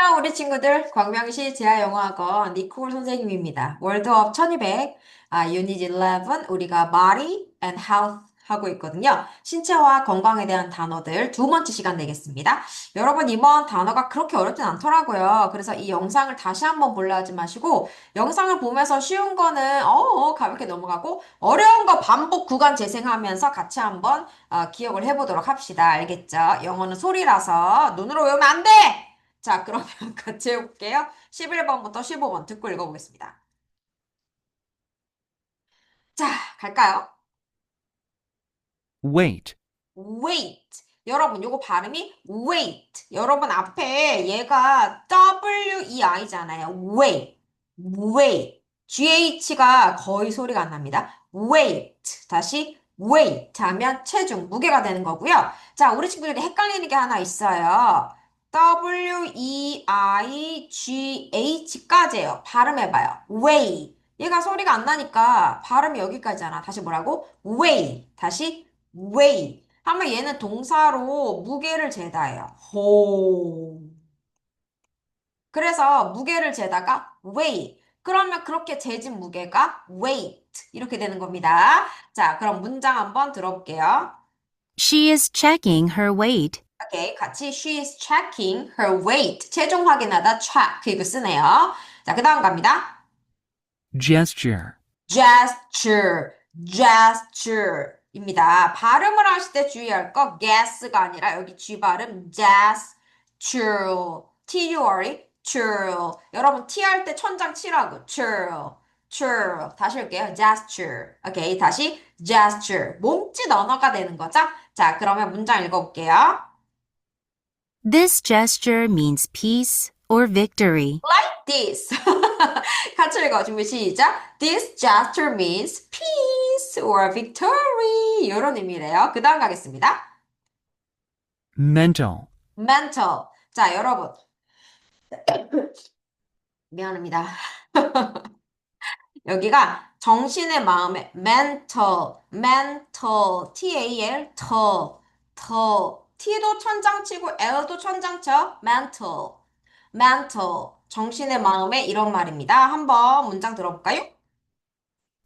안녕, 우리 친구들. 광명시 재하영어학원 니콜 선생님입니다. 월드업 1200, 아, 유닛 11, 우리가 body and health 하고 있거든요. 신체와 건강에 대한 단어들 두 번째 시간 내겠습니다. 여러분, 이번 단어가 그렇게 어렵진 않더라고요. 그래서 이 영상을 다시 한번 볼라 하지 마시고, 영상을 보면서 쉬운 거는, 어, 어, 가볍게 넘어가고, 어려운 거 반복 구간 재생하면서 같이 한번, 어, 기억을 해보도록 합시다. 알겠죠? 영어는 소리라서 눈으로 외우면 안 돼! 자, 그러면 같이 해볼게요. 11번부터 15번 듣고 읽어보겠습니다. 자, 갈까요? wait, wait. 여러분, 요거 발음이 wait. 여러분, 앞에 얘가 W-E-I잖아요. wait. wait. GH가 거의 소리가 안 납니다. wait. 다시 wait 하면 체중, 무게가 되는 거고요. 자, 우리 친구들이 헷갈리는 게 하나 있어요. W-E-I-G-H까지예요. 발음해봐요. weigh. 얘가 소리가 안 나니까 발음이 여기까지잖아. 다시 뭐라고? weigh. 다시 weigh. 하면 얘는 동사로 무게를 재다예요. 호. 그래서 무게를 재다가 weigh. 그러면 그렇게 재진 무게가 weight. 이렇게 되는 겁니다. 자, 그럼 문장 한번 들어볼게요. She is checking her weight. 오케이, 같이 she is checking her weight. 체중 확인하다 check 이거 쓰네요. 자, 그 다음 갑니다. gesture, gesture, gesture입니다. 발음을 하실 때 주의할 거 guess가 아니라 여기 G 발음 gesture, T-U-R-E, ture. 여러분 T 할 때 천장 치라고 ture, ture. 다시 할게요. gesture. 오케이, 다시 gesture. 몸짓 언어가 되는 거죠? 자, 그러면 문장 읽어볼게요. This gesture means peace or victory. like this. 같이 읽어. 준비 시작. This gesture means peace or victory. 이런 의미래요. 그 다음 가겠습니다. mental, mental. 자, 여러분. 미안합니다. 여기가 정신의 마음의 mental, mental, T-A-L, 터, 터. T도 천장치고 L도 천장쳐. mental, mental. 정신의 마음의 이런 말입니다. 한번 문장 들어볼까요?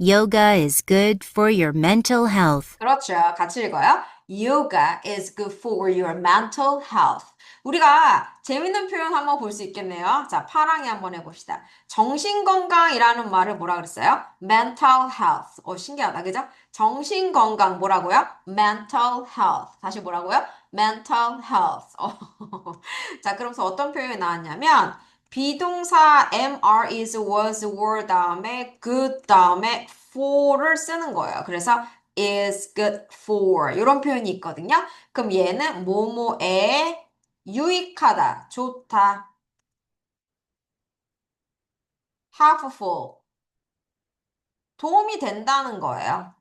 Yoga is good for your mental health. 그렇죠. 같이 읽어요. Yoga is good for your mental health. 우리가 재밌는 표현 한번 볼 수 있겠네요. 자, 파랑이 한번 해봅시다. 정신건강이라는 말을 뭐라 그랬어요? mental health. 어, 신기하다. 그죠? 정신건강 뭐라고요? mental health. 다시 뭐라고요? mental health. 어, 자, 그러면서 어떤 표현이 나왔냐면 비동사 are, is, was, were 다음에 good 다음에 for를 쓰는 거예요. 그래서 is good for 이런 표현이 있거든요. 그럼 얘는 뭐뭐에 유익하다, 좋다, helpful 도움이 된다는 거예요.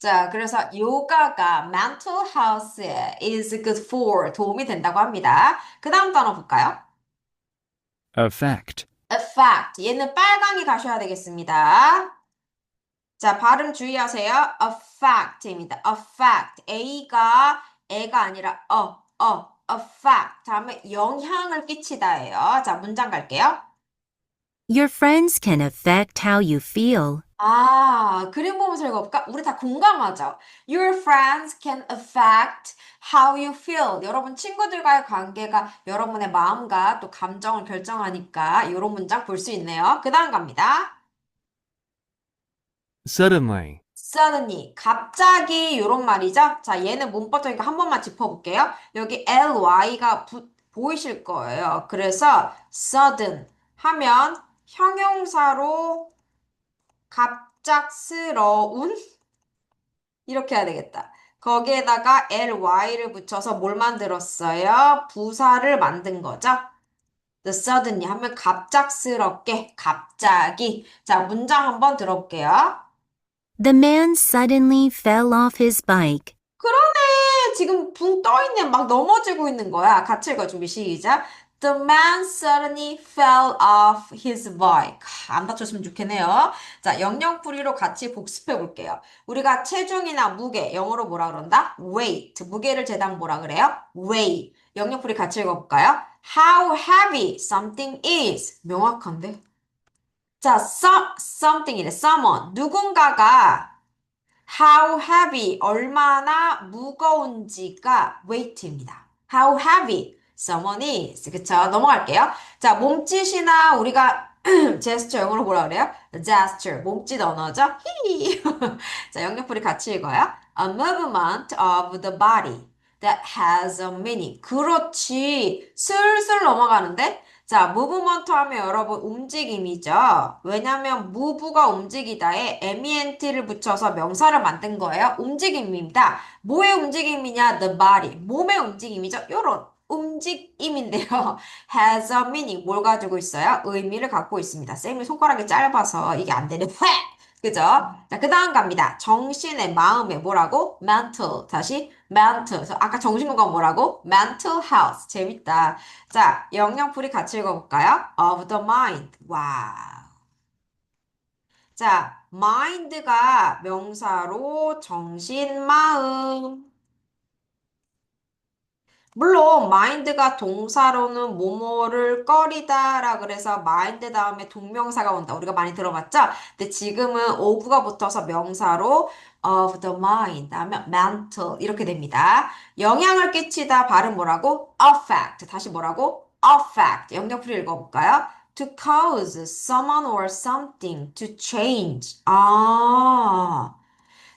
자, 그래서 요가가 mental health에 is good for 도움이 된다고 합니다. 그 다음 단어 볼까요? affect, affect. 얘는 빨강이 가셔야 되겠습니다. 자, 발음 주의하세요. affect입니다. affect. A가 애가 아니라 어, 어, affect. 다음에 영향을 끼치다예요. 자, 문장 갈게요. Your friends can affect how you feel. 아, 그림 보면서 읽어볼까? 우리 다 공감하죠? Your friends can affect how you feel. 여러분 친구들과의 관계가 여러분의 마음과 또 감정을 결정하니까 이런 문장 볼 수 있네요. 그 다음 갑니다. suddenly, suddenly, 갑자기 이런 말이죠. 자, 얘는 문법적인 거한 번만 짚어볼게요. 여기 ly가 부- 보이실 거예요. 그래서 sudden 하면 형용사로 갑작스러운 이렇게 해야 되겠다. 거기에다가 ly를 붙여서 뭘 만들었어요? 부사를 만든 거죠. The suddenly 하면 갑작스럽게, 갑자기. 자, 문장 한번 들어볼게요. The man suddenly fell off his bike. 그러네. 지금 붕 떠 있네. 막 넘어지고 있는 거야. 같이 읽어 준비 시작. The man suddenly fell off his bike. 안 다쳤으면 좋겠네요. 자, 영영풀이로 같이 복습해 볼게요. 우리가 체중이나 무게, 영어로 뭐라 그런다? weight. 무게를 재단 뭐라 그래요? weigh. 영영풀이 같이 읽어볼까요? How heavy something is. 명확한데? 자, some, something이래. someone. 누군가가 how heavy, 얼마나 무거운지가 weight입니다. How heavy someone is. 그쵸? 넘어갈게요. 자, 몸짓이나 우리가 제스처 영어로 뭐라 그래요? gesture. 몸짓 언어죠? 히히. 자, 영역풀이 같이 읽어요. A movement of the body that has a meaning. 그렇지. 슬슬 넘어가는데? 자, 무브먼트 하면 여러분 움직임이죠. 왜냐면 무브가 움직이다에 MENT를 붙여서 명사를 만든 거예요. 움직임입니다. 뭐의 움직임이냐? The body. 몸의 움직임이죠. 요런 움직임인데요. has a meaning. 뭘 가지고 있어요? 의미를 갖고 있습니다. 쌤이 손가락이 짧아서 이게 안 되네. 회! 그죠? 자, 그 다음 갑니다. 정신의 마음의 뭐라고? mental. 다시 mental. 아까 정신건강 뭐라고? mental health. 재밌다. 자, 영영풀이 같이 읽어볼까요? of the mind. 와우. 자, mind가 명사로 정신, 마음. 물론 mind가 동사로는 뭐뭐를 꺼리다라 그래서 mind 다음에 동명사가 온다. 우리가 많이 들어봤죠? 근데 지금은 of가 붙어서 명사로 of the mind 다음에 mental 이렇게 됩니다. 영향을 끼치다 발음 뭐라고? affect. 다시 뭐라고? affect. 영역풀이 읽어볼까요? to cause someone or something to change. 아.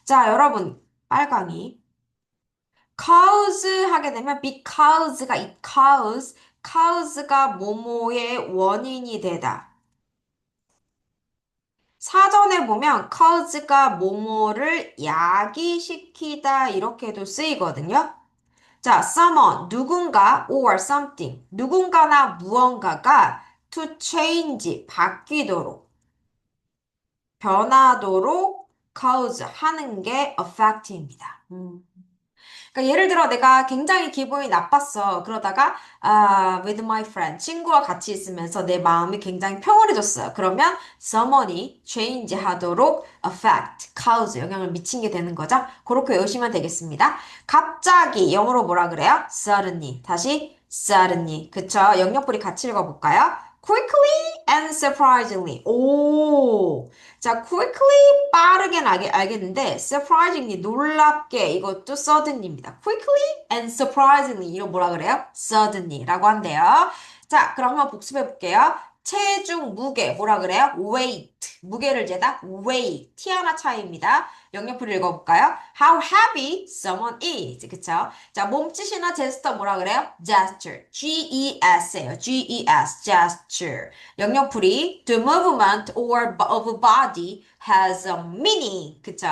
자, 여러분, 빨강이. Cause 하게 되면 because가 it cause, cause가 뭐뭐의 원인이 되다. 사전에 보면 cause가 뭐뭐를 야기시키다 이렇게도 쓰이거든요. 자, someone 누군가 or something 누군가나 무언가가 to change 바뀌도록 변하도록 cause 하는 게 affect입니다. 음. 그러니까 예를 들어 내가 굉장히 기분이 나빴어. 그러다가 아, with my friend 친구와 같이 있으면서 내 마음이 굉장히 평온해졌어요. 그러면 someone이 change 하도록 affect, cause 영향을 미친 게 되는 거죠. 그렇게 외우시면 되겠습니다. 갑자기 영어로 뭐라 그래요? suddenly. 다시 suddenly. 그쵸? 영역풀이 같이 읽어 볼까요? Quickly and surprisingly. 오. 자, quickly 빠르게는 알겠, 알겠는데 surprisingly 놀랍게 이것도 suddenly입니다. quickly and surprisingly 이런 뭐라 그래요? suddenly라고 한대요. 자, 그럼 한번 복습해 볼게요. 체중, 무게 뭐라 그래요? weight. 무게를 재다 weight. 티 하나 차이입니다. 영역풀이 읽어볼까요? How heavy someone is. 그쵸? 자, 몸짓이나 제스처 뭐라 그래요? gesture. G-E-S예요. G-E-S. gesture. 영역풀이 the movement or of body has a meaning. 그쵸?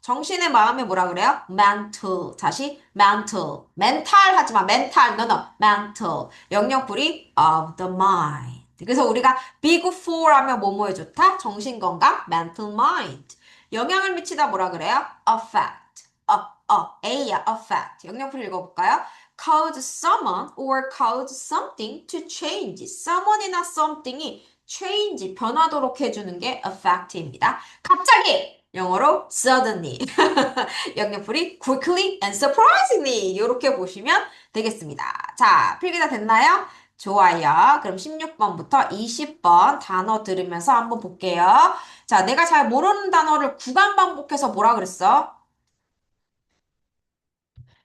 정신의 마음에 뭐라 그래요? mental. 다시 mental. mental 하지마. mental. no, no. mental. 영역풀이 of the mind. 그래서 우리가 big four 하면 뭐뭐에 좋다? 정신건강, mental mind. 영향을 미치다 뭐라 그래요? affect. 어, 어, A야, affect. 영역풀이 읽어볼까요? cause someone or cause something to change. someone이나 something이 change, 변하도록 해주는 게 affect입니다. 갑자기! 영어로 suddenly. 영역풀이 quickly and surprisingly. 이렇게 보시면 되겠습니다. 자, 필기 다 됐나요? 좋아요. 그럼 16번부터 20번 단어 들으면서 한번 볼게요. 자, 내가 잘 모르는 단어를 구간 반복해서 뭐라 그랬어?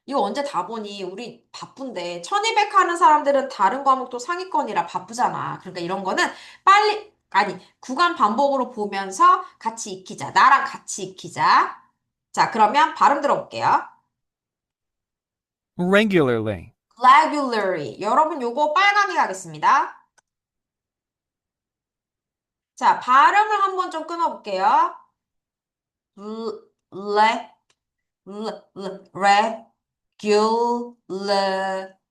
이거 언제 다 보니? 우리 바쁜데. 1200 하는 사람들은 다른 과목도 상위권이라 바쁘잖아. 그러니까 이런 거는 빨리, 아니, 구간 반복으로 보면서 같이 익히자. 나랑 같이 익히자. 자, 그러면 발음 들어볼게요. regularly, regularly. 여러분 요거 빨강이 가겠습니다. 자, 발음을 한번 좀 끊어볼게요. Le, l, l,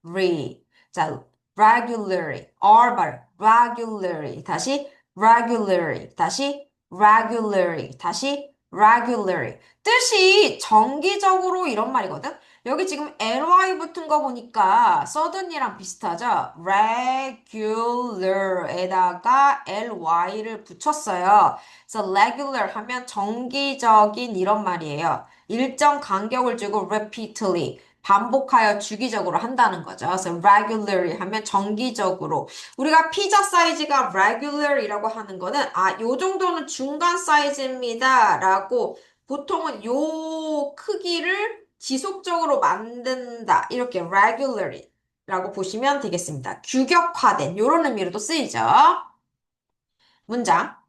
regularly. 자, regularly. R 발음. regularly. 다시 regularly. 다시 regularly. 다시 regularly. 뜻이 정기적으로 이런 말이거든. 여기 지금 ly 붙은 거 보니까 sudden이랑 비슷하죠? regular에다가 ly를 붙였어요. 그래서 regular 하면 정기적인 이런 말이에요. 일정 간격을 주고 repeatedly 반복하여 주기적으로 한다는 거죠. 그래서 regularly 하면 정기적으로. 우리가 피자 사이즈가 regular이라고 하는 거는 아, 요 정도는 중간 사이즈입니다. 라고 보통은 요 크기를 지속적으로 만든다. 이렇게 regularly 라고 보시면 되겠습니다. 규격화된 요런 의미로도 쓰이죠. 문장.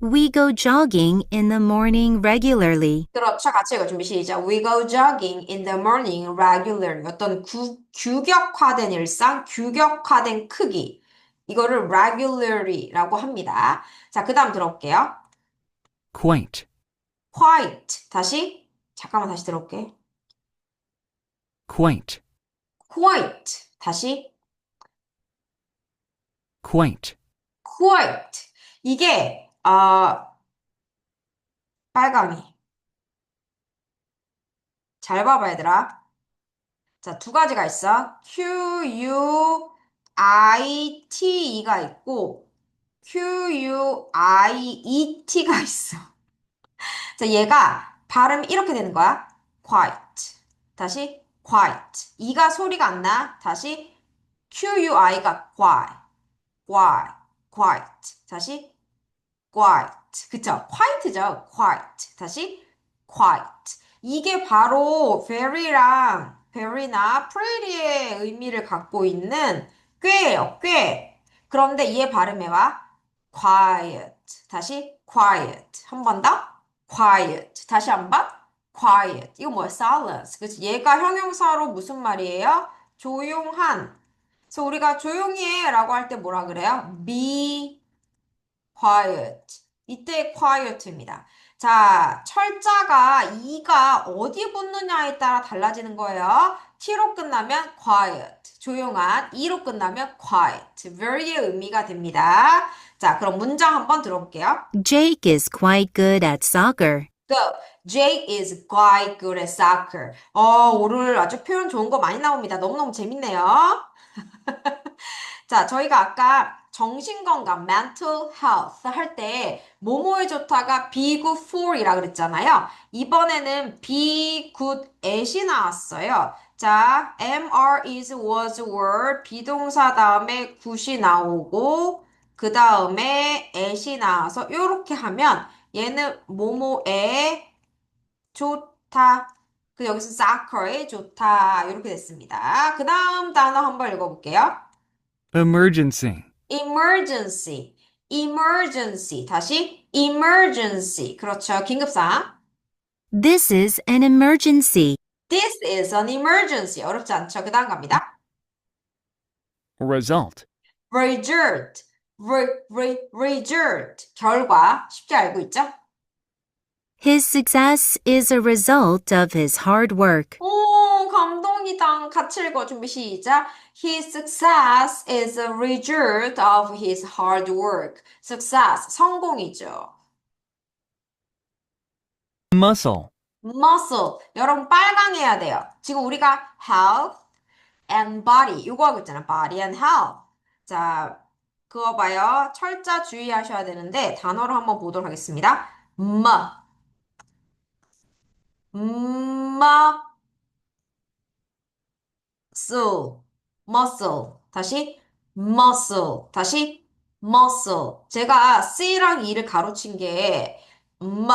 We go jogging in the morning regularly. 그렇죠. 같이 읽어 준비 시작. We go jogging in the morning regularly. 어떤 구, 규격화된 일상, 규격화된 크기. 이거를 regularly라고 합니다. 자, 그 다음 들어볼게요. quaint, quite. 다시. 잠깐만 다시 들어볼게. quaint, quite. 다시. quaint, quite. 이게, 아, 빨강이. 잘 봐봐, 얘들아. 자, 두 가지가 있어. Q, U, I, T, E가 있고, Q, U, I, E, T가 있어. 자, 얘가 발음이 이렇게 되는 거야. quiet. 다시, quiet. E가 소리가 안 나. 다시, Q, U, I가 quiet. quiet. quiet. 다시, quiet. 그쵸? quiet죠? quiet. 다시, quiet. 이게 바로 very랑 very나 pretty의 의미를 갖고 있는 꾀예요, 꽤. 그런데 얘 발음해봐. quiet. 다시 quiet. 한 번 더. quiet. 다시 한 번. quiet. 이거 뭐야? silence. 그치? 얘가 형용사로 무슨 말이에요? 조용한. 그래서 우리가 조용히 해 라고 할 때 뭐라 그래요? be quiet. 이때 quiet입니다. 자, 철자가 이가 어디 붙느냐에 따라 달라지는 거예요. t로 끝나면 quiet, 조용한, e로 끝나면 quiet, very의 의미가 됩니다. 자, 그럼 문장 한번 들어볼게요. Jake is quite good at soccer. Go. Jake is quite good at soccer. 어, 오늘 아주 표현 좋은 거 많이 나옵니다. 너무너무 재밌네요. 자, 저희가 아까 정신건강, mental health 할 때 뭐뭐에 좋다가 be good for이라 그랬잖아요. 이번에는 be good at이 나왔어요. 자, are, is, was, were 비동사 다음에 good이 나오고 그 다음에 at이 나와서 이렇게 하면 얘는 뭐뭐에 좋다. 그 여기서 soccer에 좋다. 이렇게 됐습니다. 그 다음 단어 한번 읽어볼게요. emergency, emergency, emergency. 다시 emergency. 그렇죠. 긴급상황. This is an emergency. This is an emergency. 어렵지 않죠? 그 다음 갑니다. result, result, re, re, result. 결과. 쉽게 알고 있죠? His success is a result of his hard work. 오, 감동이다. 같이 읽어. 준비 시작. His success is a result of his hard work. Success, 성공이죠. muscle, muscle. 여러분 빨강해야 돼요. 지금 우리가 health and body 이거 하고 있잖아. body and health. 자, 그거 봐요. 철자 주의하셔야 되는데 단어로 한번 보도록 하겠습니다. m, muscle, muscle. 다시 muscle. 다시 muscle. 제가 C랑 E를 가로친 게 m,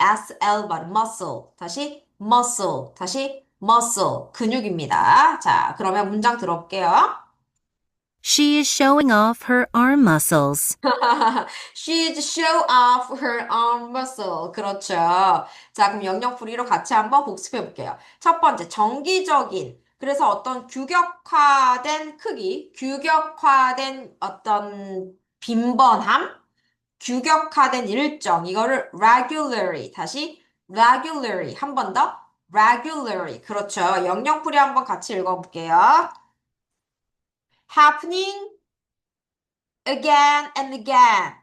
s, l 발음 muscle. 다시 muscle. 다시 muscle. 근육입니다. 자, 그러면 문장 들어볼게요. She is showing off her arm muscles. She'd show off her arm muscle. 그렇죠. 자, 그럼 영역 풀이로 같이 한번 복습해 볼게요. 첫 번째, 정기적인. 그래서 어떤 규격화된 크기, 규격화된 어떤 빈번함, 규격화된 일정. 이거를 regularly. 다시 regularly. 한 번 더. regularly. 그렇죠. 영역풀이 한번 같이 읽어볼게요. happening again and again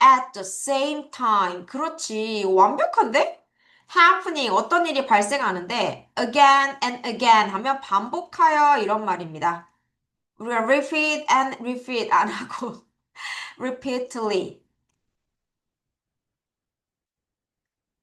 at the same time. 그렇지. 완벽한데? Happening 어떤 일이 발생하는데 again and again 하면 반복하여 이런 말입니다. 우리가 repeat and repeat 안 하고 repeatedly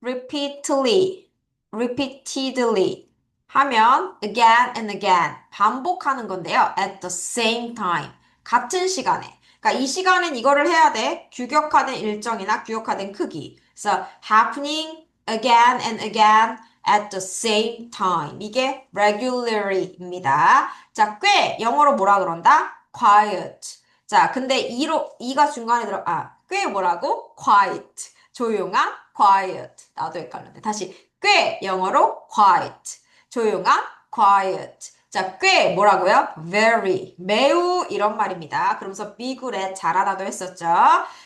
repeatedly repeatedly 하면 again and again 반복하는 건데요. at the same time 같은 시간에 그러니까 이 시간엔 이거를 해야 돼. 규격화된 일정이나 규격화된 크기. 그래서 happening again and again at the same time. 이게 regularly입니다. 자, 꽤 영어로 뭐라 그런다? quiet. 자, 근데 이로 이가 중간에 들어 아, 꽤 뭐라고? quiet. 조용한 quiet. 나도 헷갈렸네. 다시 꽤 영어로 quiet. 조용한 quiet. 자, 꽤 뭐라고요? very. 매우 이런 말입니다. 그러면서 be good at 잘하다도 했었죠.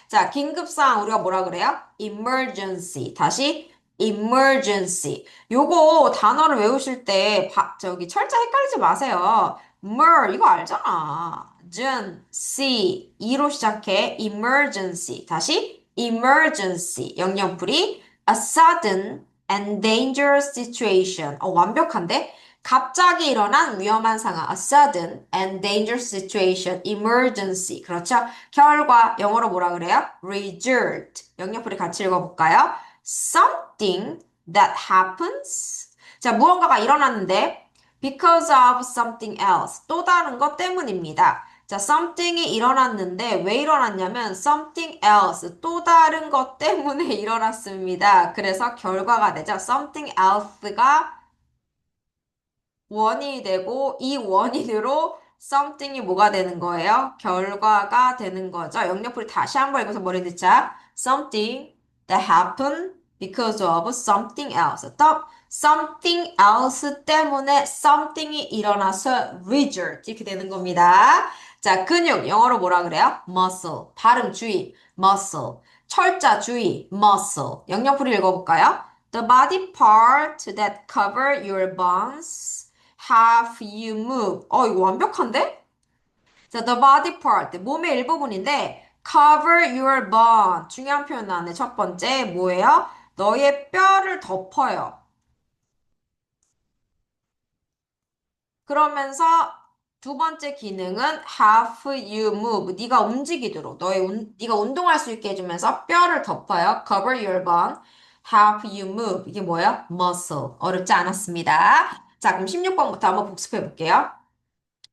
자, 긴급상 우리가 뭐라 그래요? emergency. 다시 emergency. 요거 단어를 외우실 때 바- 저기 철자 헷갈리지 마세요. mer 이거 알잖아. 준, c e로 시작해 emergency. 다시 emergency. 영영풀이 a sudden and dangerous situation. 어, 완벽한데? 갑자기 일어난 위험한 상황. a sudden and dangerous situation. emergency. 그렇죠? 결과 영어로 뭐라 그래요? result. 영영풀이 같이 읽어볼까요? Something that happens. 자, 무언가가 일어났는데 because of something else. 또 다른 것 때문입니다. 자, something이 일어났는데 왜 일어났냐면 something else. 또 다른 것 때문에 일어났습니다. 그래서 결과가 되죠. something else가 원인이 되고 이 원인으로 something이 뭐가 되는 거예요? 결과가 되는 거죠. 영역풀이 다시 한번 읽어서 머리 듣자. something that happened because of something else. 또 something else 때문에 something이 일어나서 result 이렇게 되는 겁니다. 자, 근육 영어로 뭐라 그래요? muscle. 발음 주의. muscle. 철자 주의. muscle. 영역풀이 읽어볼까요? The body part that cover your bones have you move. 어, 이거 완벽한데? 자, the body part. 몸의 일부분인데 cover your bone. 중요한 표현 나왔네. 첫 번째 뭐예요? 너의 뼈를 덮어요. 그러면서 두 번째 기능은 have you move. 네가 움직이도록 너의 운, 네가 운동할 수 있게 해주면서 뼈를 덮어요. cover your bone. have you move. 이게 뭐예요? muscle. 어렵지 않았습니다. 자, 그럼 16번부터 한번 복습해 볼게요.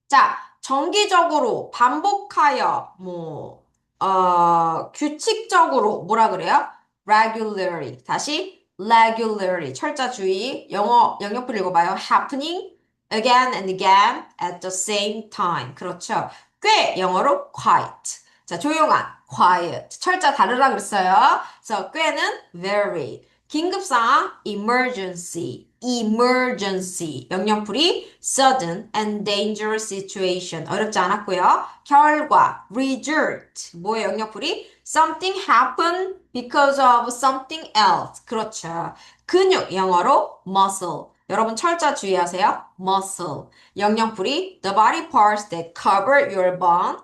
자, 정기적으로 반복하여 뭐 어, 규칙적으로 뭐라 그래요? Regularly. 다시 regularly. 철자 주의. 영어 영역풀 읽어봐요. happening again and again at the same time. 그렇죠. 꽤 영어로 quiet. 자, 조용한 quiet. 철자 다르라 그랬어요. 그래서 꽤는 very. 긴급 상황 emergency. Emergency. 영영풀이 sudden and dangerous situation. 어렵지 않았고요. 결과 result. 뭐의 영영풀이 something happened because of something else. 그렇죠. 근육 영어로 muscle. 여러분 철자 주의하세요. muscle. 영영풀이 the body parts that cover your bone.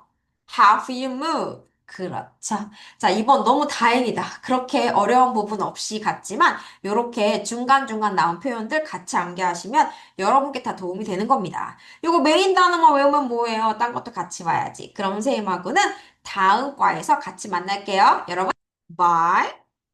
Have you move? 그렇죠. 자, 이번 너무 다행이다. 그렇게 어려운 부분 없이 갔지만 이렇게 중간중간 나온 표현들 같이 암기하시면 여러분께 다 도움이 되는 겁니다. 이거 메인 단어만 외우면 뭐예요? 딴 것도 같이 봐야지. 그럼 선생님하고는 다음 과에서 같이 만날게요. 여러분, bye.